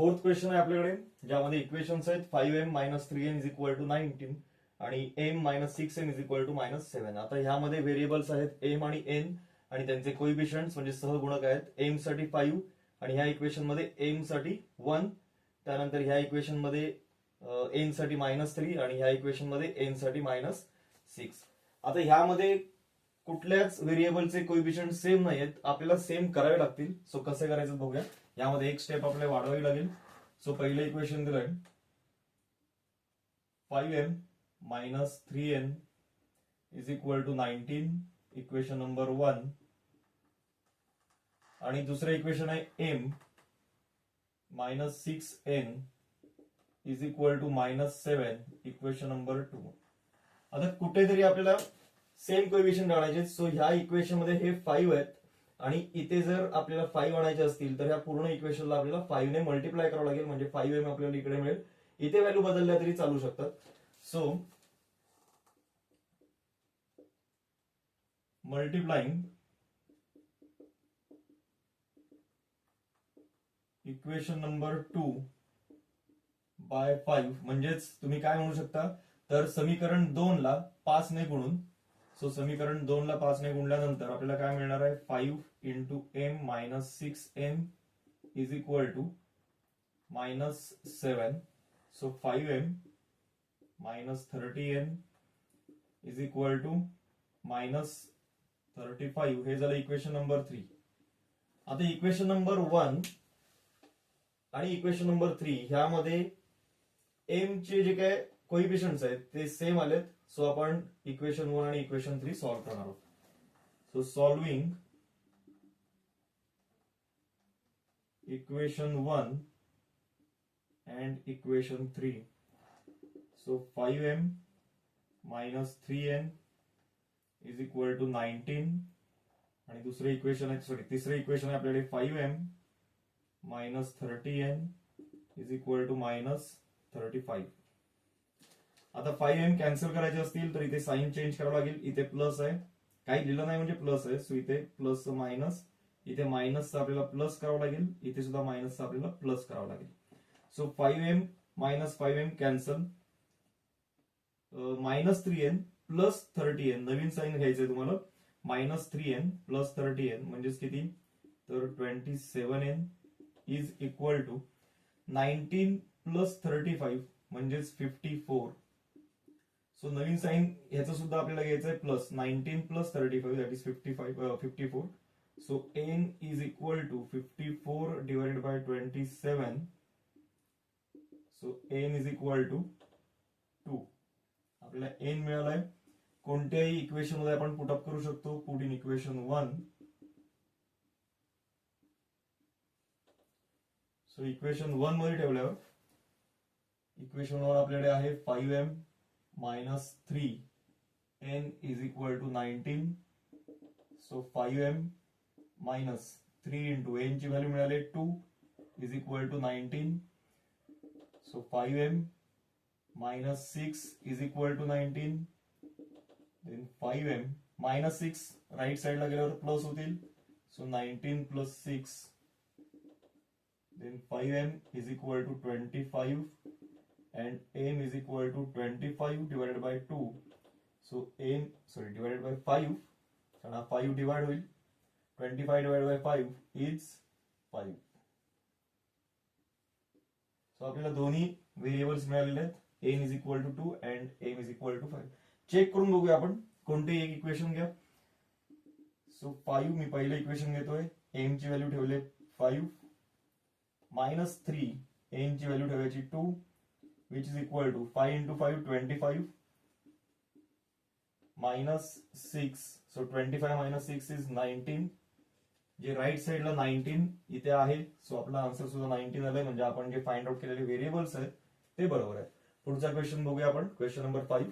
Fourth question आहे आपल्याकडे ज्यामध्ये इक्वेशन्स आहेत five M minus three M is equal to nineteen आणि M minus six M is equal to minus seven आता ह्यामध्ये व्हेरिएबल्स आहेत एम आणि एन आणि त्यांचे कोइफिशियंट्स म्हणजे सहगुणक आहेत एमसाठी फाईव्ह आणि ह्या इक्वेशनमध्ये एमसाठी वन त्यानंतर ह्या इक्वेशनमध्ये एनसाठी मायनस थ्री आणि ह्या इक्वेशनमध्ये एनसाठी मायनस सिक्स आता ह्यामध्ये कुठल्याच व्हेरिएबलचे कोइफिशियंट सेम नाही आहेत आपल्याला सेम करावे लागतील. सो कसे करायचं बघूया. यामध्ये एक स्टेप आपल्याला वाढवावी लागेल. सो पहिलं इक्वेशन दिलंय. Five M minus three N is equal to nineteen equation number one आणि दुसरं इक्वेशन आहे M minus six N is equal to minus seven equation number two आता कुठेतरी आपल्याला सेम क्वेशन काढायचे सो ह्या इक्वेशनमध्ये हे फाईव्ह आहेत. आणि इथे जर आपल्याला फाईव्ह आणायचे असतील तर ह्या पूर्ण इक्वेशनला आपल्याला फाईव्ह ने मल्टिप्लाय करावं लागेल. म्हणजे फाईव्ह एम आपल्याला इकडे मिळेल. इथे व्हॅल्यू बदलल्या तरी चालू शकतात. So multiplying equation number two by five म्हणजेच तुम्ही काय म्हणू शकता? तर समीकरण दोन ला पाच ने गुणून सो समीकरण दोन ला पाच ने गुणल्यानंतर आपल्याला काय मिळणार आहे? Five into M minus six M is equal to minus seven so five M minus thirty M is equal to minus thirty five हे झालं इक्वेशन नंबर थ्री आता इक्वेशन नंबर वन आणि इक्वेशन नंबर थ्री ह्यामध्ये M चे जे काय कोइफिशियंट्स आहेत ते सेम आलेत. सो आपण इक्वेशन वन आणि इक्वेशन थ्री सॉल्व्ह करणार आहोत. So solving equation one and equation three. So five M minus three M is equal to nineteen. आणि दुसरे इक्वेशन आहे सॉरी तिसरे इक्वेशन आहे आपल्याकडे five M minus thirty M is equal to minus thirty five. आता five M cancel करायचे असतील तर इथे साईन चेंज करावं लागेल. इथे प्लस आहे. काही लिहिलं नाही म्हणजे प्लस आहे. सो इथे प्लस मायनस इथे मायनस आपल्याला प्लस करावं लागेल. इथे सुद्धा मायनस आपल्याला प्लस करावं लागेल. So five M minus five M cancel minus three N plus thirty N नवीन साईन घ्यायचंय तुम्हाला. Minus three N plus thirty N म्हणजेच किती? तर twenty seven N is equal to nineteen plus thirty five म्हणजेच fifty four so नवीन sign ह्याचं सुद्धा आपल्याला घ्यायचं आहे plus nineteen plus thirty five that is fifty five fifty four so N is equal to fifty four divided by twenty seven so N is equal to two आपल्याला N मिळालाय. कोणत्याही इक्वेशनमध्ये आपण पुटअप करू शकतो. Put in equation one so equation वनमध्ये ठेवल्यावर equation one आपल्याकडे आहे five M minus three N is equal to nineteen so five M minus three into N ची व्हॅल्यू मिळाली two is equal to nineteen so five M minus 6 is equal to 19 then 5m minus 6 right साइडला गेल्यावर plus होतील so 19 plus 6 then 5m is equal to 25 and m is equal to 25 divided by 2 so m sorry divided by 5 कारण हा 5 divide होईल 25 divide by 5 is 5 so आपल्याला दोन्ही variables मिळालेले आहेत. M is equal to 2 and m is equal to 5 check करून बघूया आपण. कोणते एक इक्वेशन घ्या. सो 5 मी पहिले इक्वेशन घेतोय. M ची व्हॅल्यू ठेवले 5 मायनस थ्री एम ची व्हॅल्यू ठेवायची 2 which is equal to 5 into 5 25 minus 6 so 25 minus 6 is 19 जे राईट साईडला नाईन्टीन इथे आहे सो आपला आन्सर सुद्धा नाईन्टीन आलाय. म्हणजे आपण जे फाइंड आउट केलेले व्हेरिएबल्स आहेत ते बरोबर आहे. पुढचा क्वेश्चन बघूया आपण. Question number five